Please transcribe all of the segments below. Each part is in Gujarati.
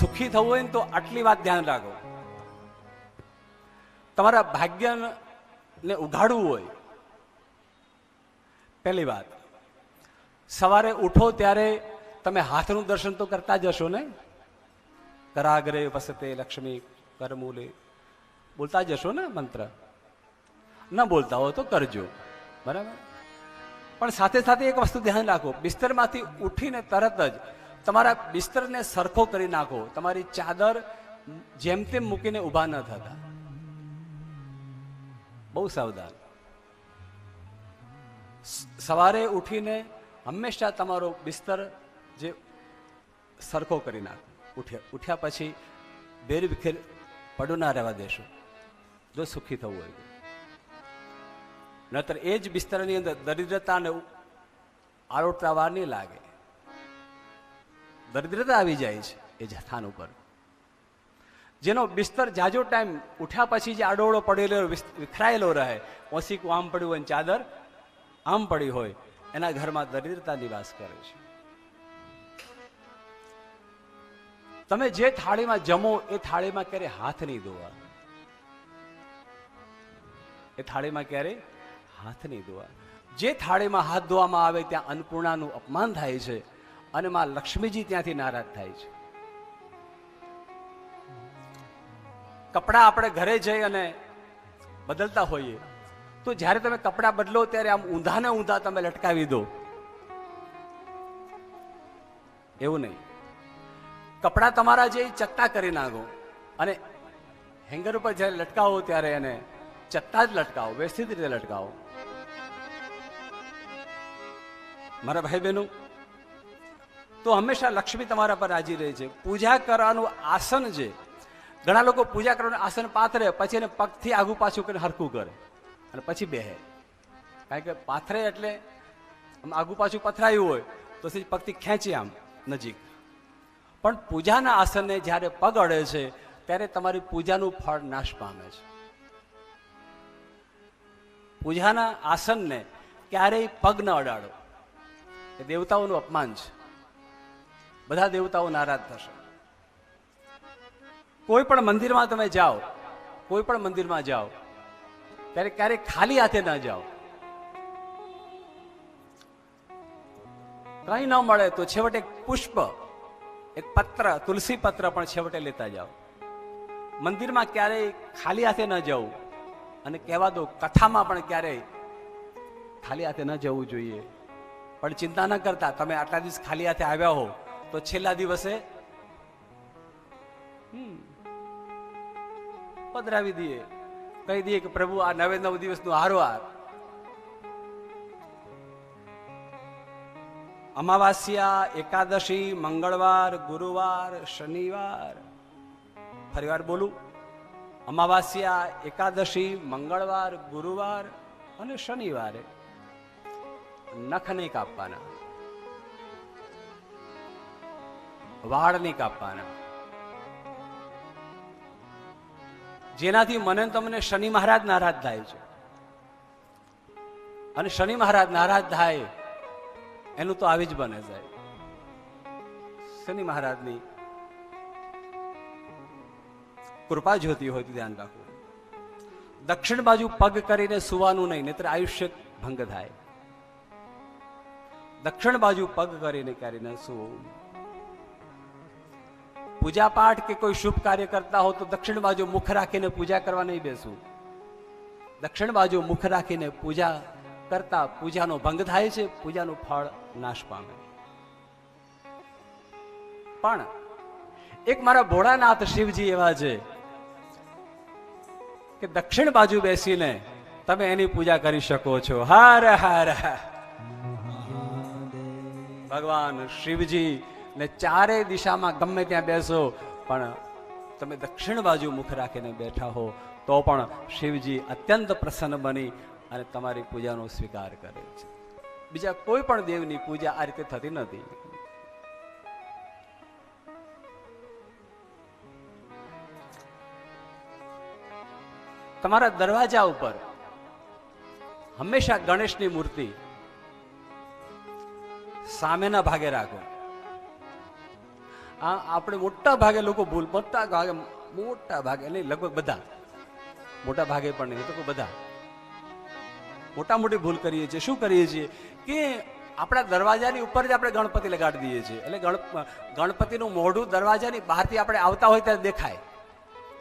સુખી થવું હોય ને તો આટલી વાત ધ્યાન રાખો. તમારા ભાગ્યને ઉઘાડવું હોય. પહેલી વાત, સવારે ઉઠો ત્યારે તમે હાથનું દર્શન તો કરતા જ હશો ને? કરાગરે વસતે લક્ષ્મી કરમૂલે. બોલતા જ હશો ને મંત્ર? ન બોલતા હો તો કરજો. બરાબર? પણ સાથે સાથે એક વસ્તુ ધ્યાન રાખો. બિસ્તરમાંથી ઉઠીને તરત જ તમારા બિસ્તરને સરખો કરી નાખો. તમારી ચાદર જેમ તેમ મૂકીને ઊભા ન થતા. બહુ સાવધાન. સવારે ઉઠીને હંમેશા તમારો બિસ્તર જે સરખો કરી નાખો. ઉઠ્યા ઉઠ્યા પછી બેર વિખેર પડું ના રહેવા દેશો. જો સુખી થવું હોય નતર એ જ બિસ્તરની અંદર દરિદ્રતાને આરોટતા વાર નહીં લાગે. દરિદ્રતા આવી જાય છે એ સ્થાન ઉપર. જેનો બિસ્તર જાજો ટાઈમ ઉઠ્યા પછી જે આડોળો પડેલો વિખરાયેલો રહે. ઓસીકું આમ પડ્યું હોય ચાદર આમ પડી હોય. એના ઘરમાં દરિદ્રતા નિવાસ કરે છે. તમે જે થાળીમાં જમો, એ થાળીમાં ક્યારે હાથ નહીં ધોવા? એ થાળીમાં ક્યારે હાથ નહીં ધોવા? જે થાળીમાં હાથ ધોવામાં આવે, ત્યાં અન્નપૂર્ણાનું અપમાન થાય છે. અને માં લક્ષ્મીજી ત્યાંથી નારાજ થાય છે. કપડાં આપણે ઘરે જઈ અને બદલતા હોઈએ, તો જ્યારે તમે કપડાં બદલો ત્યારે આમ ઊંધા ને ઊંધા તમે લટકાવી દો. એવું નહીં. કપડાં તમારા જે ચત્તા કરી નાખો અને હેંગર ઉપર જ્યારે લટકાવો ત્યારે એને ચત્તા જ લટકાવો, વ્યવસ્થિત રીતે લટકાવો. મારા ભાઈ બહેનો તો હંમેશા લક્ષ્મી તમારા પર રાજી રહે છે. પૂજા કરવાનું આસન છે. ઘણા લોકો પૂજા કરવાનું આસન પાથરે, પછી એને પગથી આગુ પાછું કરીને હરખું કરે. અને પછી બેહે. કારણ કે પાથરે એટલે આમ આગુ પાછું પથરાયું હોય, તો સીધી પગથી ખેંચી આમ નજીક. પણ પૂજાના આસનને જ્યારે પગ અડે છે, ત્યારે તમારી પૂજાનું ફળ નાશ પામે છે. પૂજાના આસનને ક્યારેય પગ ન અડાડો. એ દેવતાઓનું અપમાન છે. બધા દેવતાઓ નારાજ થશે. કોઈ પણ મંદિરમાં તમે જાઓ, કોઈ પણ મંદિરમાં જાઓ, ત્યારે ક્યારેય ખાલી હાથે ના જાઓ. કઈ ન મળે તો છેવટે એક પુષ્પ, એક પત્ર, તુલસી પત્ર પણ છેવટે લેતા જાઓ. મંદિરમાં ક્યારેય ખાલી હાથે ન જવું અને કહેવા દો કથામાં પણ ક્યારેય ખાલી હાથે ન જવું જોઈએ. પણ ચિંતા ન કરતા, તમે આટલા દિવસ ખાલી હાથે આવ્યા હો તો છેલ્લા દિવસે પધરાવી દઈએ. કહી દઈએ કે પ્રભુ આ નવે નવ દિવસનું હારવાર અમાવાસ્યા એકાદશી મંગળવાર ગુરુવાર શનિવાર. ફરીવાર બોલું. અમાવાસ્યા એકાદશી મંગળવાર ગુરુવાર અને શનિવારે નખ નહીં કાપવાના. વાળ નહીં કાપવાના. જેનાથી મને તમને શનિ મહારાજ નારાજ થાય છે. અને શનિ મહારાજ નારાજ થાય, એનું તો આવી જ બને જાય શનિ મહારાજની કૃપા જોતી હોય તો ધ્યાન રાખવું દક્ષિણ બાજુ પગ કરીને સુવાનું નહીં, નહીતર આયુષ્ય ભંગ થાય. દક્ષિણ બાજુ પગ કરીને કરીને સુવું. પૂજા પાઠ કે કોઈ શુભ કાર્ય કરતા હો તો દક્ષિણ બાજુ મુખ રાખીને પૂજા કરવા નહીં બેસવું દક્ષિણ બાજુ મુખ રાખીને પૂજા કરતા પૂજાનો ભંગ થાય છે, પૂજાનું ફળ નાશ પામે. પણ એક મારા ભોળાનાથ શિવજી એવા છે કે દક્ષિણ બાજુ બેસીને તમે એની પૂજા કરી શકો છો. હાર હાર. ભગવાન શિવજી ને ચારે દિશામાં ગમે ત્યાં બેસો, પણ તમે દક્ષિણ બાજુ મુખ રાખીને બેઠા હો, તો પણ શિવજી અત્યંત પ્રસન્ન બની અને તમારી પૂજાનો સ્વીકાર કરે છે. બીજા કોઈ પણ દેવની પૂજા આ રીતે થતી નથી. તમારા દરવાજા ઉપર હંમેશા ગણેશની મૂર્તિ સામેના ભાગે રાખો. આ આપણે મોટા ભાગે લોકો ભૂલ, મોટા ભાગે મોટા ભાગે નહીં, લગભગ બધા. મોટા ભાગે પણ નહીં તો બધા. મોટા મોટી ભૂલ કરીએ છીએ. શું કરીએ છીએ? કે આપણા દરવાજાની ઉપર જ આપણે ગણપતિ લગાડી દઈએ છીએ. એટલે ગણ ગણપતિનું મોઢું દરવાજાની બહારથી આપણે આવતા હોય ત્યારે દેખાય.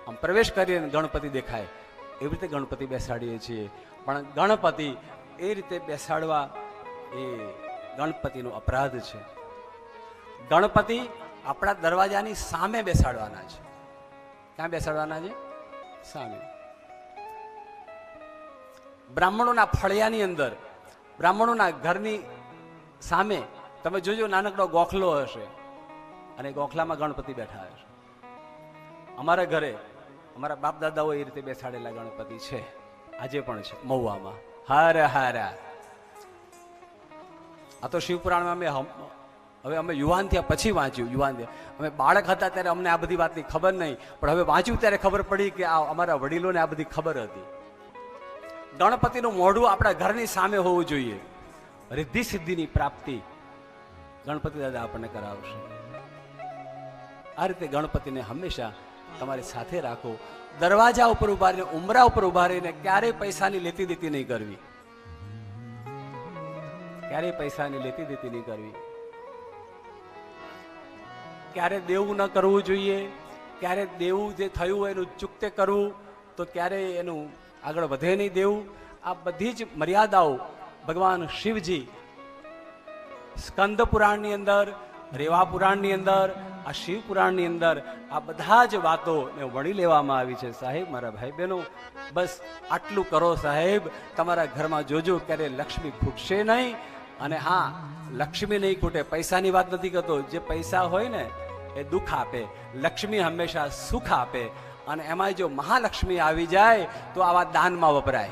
આમ પ્રવેશ કરીએ ગણપતિ દેખાય. એવી રીતે ગણપતિ બેસાડીએ છીએ. પણ ગણપતિ એ રીતે બેસાડવા એ ગણપતિનો અપરાધ છે. ગણપતિ આપણા દરવાજાની સામે બેસાડવાના છે. ક્યાં બેસાડવાના છે? સામે. બ્રાહ્મણોના ફળિયાની અંદર, બ્રાહ્મણોના ઘરની સામે, તમે જોજો નાનકડો ગોખલો હશે. અને ગોખલામાં ગણપતિ બેઠા હશે. અમારા ઘરે, અમારા બાપ દાદાઓ એ રીતે બેસાડેલા ગણપતિ છે. આજે પણ છે, મહુવામાં. હાર હારા. આ તો શિવપુરાણમાં હમ- હવે અમે યુવાન થયા પછી વાંચ્યું, યુવાન થયા. અમે બાળક હતા ત્યારે અમને આ બધી વાતની ખબર નહીં, પણ હવે વાંચ્યું ત્યારે ખબર પડી કે આ અમારા વડીલોને આ બધી ખબર હતી. ગણપતિનું મોઢું આપણા ઘરની સામે હોવું જોઈએ. રિદ્ધિ સિદ્ધિની પ્રાપ્તિ ગણપતિ દાદા આપણને કરાવશે. આ રીતે ગણપતિને હંમેશા તમારી સાથે રાખો. દરવાજા ઉપર ઊભા રહીને ઉમરા ઉપર ઊભા રહીને ક્યારેય પૈસાની લેતી દેતી નહીં કરવી. ક્યારેય પૈસાની લેતી દેતી નહીં કરવી. ક્યારે દેવું ન કરવું જોઈએ, ક્યારે દેવું જે થયું એનું ચૂકતે કરવું, તો ક્યારે એનું આગળ વધે નહીં દેવું. આ બધી જ મર્યાદાઓ ભગવાન શિવજી સ્કંદ પુરાણની અંદર, રેવા પુરાણની અંદર, આ શિવ પુરાણની અંદર, આ બધા જ વાતોને વણી લેવામાં આવી છે. સાહેબ, મારા ભાઈ બહેનો બસ આટલું કરો સાહેબ. તમારા ઘરમાં જોજો, ક્યારે લક્ષ્મી ખૂટશે નહીં. અને હા, લક્ષ્મી નહીં ખૂટે. પૈસાની વાત નથી કરતો. જે પૈસા હોય ને, એ દુઃખ આપે. લક્ષ્મી હંમેશા સુખ આપે. અને એમાં જો મહાલક્ષ્મી આવી જાય, તો આવા દાનમાં વપરાય.